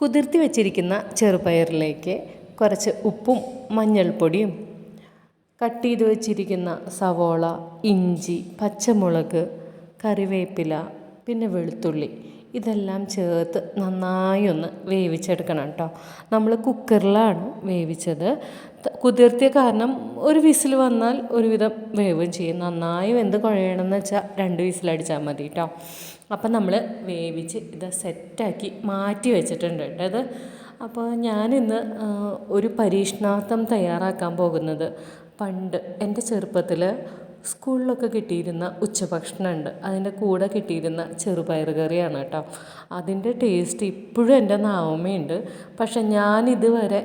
കുതിർത്തി വെച്ചിരിക്കുന്ന ചെറുപയറിലേക്ക് കുറച്ച് ഉപ്പും മഞ്ഞൾപ്പൊടിയും കട്ട് ചെയ്ത് വെച്ചിരിക്കുന്ന സവോള ഇഞ്ചി പച്ചമുളക് കറിവേപ്പില പിന്നെ വെളുത്തുള്ളി ഇതെല്ലാം ചേർത്ത് നന്നായി ഒന്ന് വേവിച്ചെടുക്കണം കേട്ടോ. നമ്മൾ കുക്കറിലാണ് വേവിച്ചത്. കുതിർത്തിയ കാരണം ഒരു വിസിൽ വന്നാൽ ഒരുവിധം വേവും ചെയ്യും. നന്നായി വെന്ത് കുഴയണമെന്ന് വെച്ചാൽ രണ്ട് വിസിലടിച്ചാൽ മതി കേട്ടോ. അപ്പം നമ്മൾ വേവിച്ച് ഇത് സെറ്റാക്കി മാറ്റി വെച്ചിട്ടുണ്ട് കേട്ടോ ഇത്. അപ്പോൾ ഞാനിന്ന് ഒരു പരീക്ഷണാർത്ഥം തയ്യാറാക്കാൻ പോകുന്നത്. പണ്ട് എന്റെ ചെറുപ്പത്തിൽ സ്കൂളിലൊക്കെ കിട്ടിയിരുന്ന ഉച്ചഭക്ഷണമുണ്ട്. അതിന്റെ കൂടെ കിട്ടിയിരുന്ന ചെറുപയർ കറിയാണ് കേട്ടോ. അതിന്റെ ടേസ്റ്റ് ഇപ്പോഴും എന്റെ നാവമ്മയുണ്ട് പക്ഷെ ഞാൻ ഇതുവരെ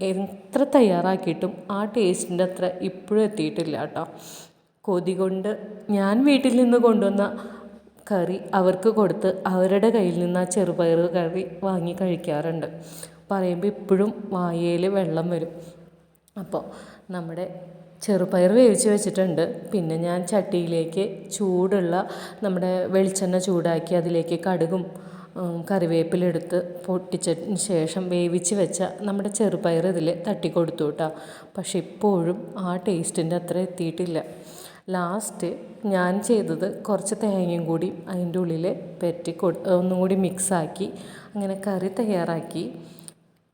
എത്ര തയ്യാറാക്കിയിട്ടും ആ ടേസ്റ്റിന്റെ അത്ര ഇപ്പോഴും എത്തിയിട്ടില്ല കേട്ടോ. കൊതി കൊണ്ട് ഞാൻ വീട്ടിൽ നിന്ന് കൊണ്ടുവന്ന കറി അവർക്ക് കൊടുത്ത് അവരുടെ കയ്യിൽ നിന്ന് ആ ചെറുപയർ കറി വാങ്ങി കഴിക്കാറുണ്ട്. പറയുമ്പോൾ ഇപ്പോഴും വായയിൽ വെള്ളം വരും. അപ്പോൾ നമ്മുടെ ചെറുപയർ വേവിച്ച് വെച്ചിട്ടുണ്ട്. പിന്നെ ഞാൻ ചട്ടിയിലേക്ക് ചൂടുള്ള നമ്മുടെ വെളിച്ചെണ്ണ ചൂടാക്കി അതിലേക്ക് കടുകും കറിവേപ്പിലെടുത്ത് പൊട്ടിച്ചതിന് ശേഷം വേവിച്ച് വെച്ച നമ്മുടെ ചെറുപയർ ഇതിൽ തട്ടി കൊടുത്തു കേട്ടോ. പക്ഷെ ഇപ്പോഴും ആ ടേസ്റ്റിന്റെ അത്ര എത്തിയിട്ടില്ല. ലാസ്റ്റ് ഞാൻ ചെയ്തത് കുറച്ച് തേങ്ങയും കൂടി അതിന്റെ ഉള്ളിൽ പെറ്റി കൊടു ഒന്നും കൂടി മിക്സാക്കി അങ്ങനെ കറി തയ്യാറാക്കി.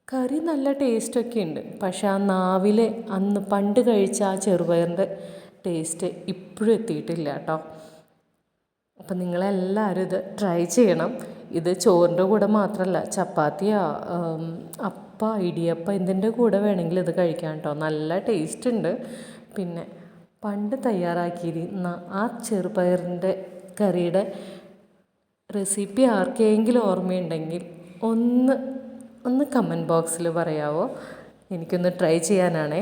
കറി നല്ല ടേസ്റ്റൊക്കെ ഉണ്ട്. പക്ഷെ ആ നാവിലെ അന്ന് പണ്ട് കഴിച്ച ആ ചെറുപയറിന്റെ ടേസ്റ്റ് ഇപ്പോഴും എത്തിയിട്ടില്ല കേട്ടോ. അപ്പം നിങ്ങളെല്ലാവരും ഇത് ട്രൈ ചെയ്യണം. ഇത് ചോറിന്റെ കൂടെ മാത്രമല്ല ചപ്പാത്തിയോ അപ്പ ഇടിയപ്പം എന്തിന്റെ കൂടെ വേണമെങ്കിലും ഇത് കഴിക്കാം കേട്ടോ. നല്ല ടേസ്റ്റ് ഉണ്ട്. പിന്നെ പണ്ട് തയ്യാറാക്കിയിരുന്ന ആ ചെറുപയറിന്റെ കറിയുടെ റെസിപ്പി ആർക്കെങ്കിലും ഓർമ്മയുണ്ടെങ്കിൽ ഒന്ന് ഒന്ന് കമന്റ് ബോക്സിൽ പറയാവോ? എനിക്കൊന്ന് ട്രൈ ചെയ്യാനാണേ.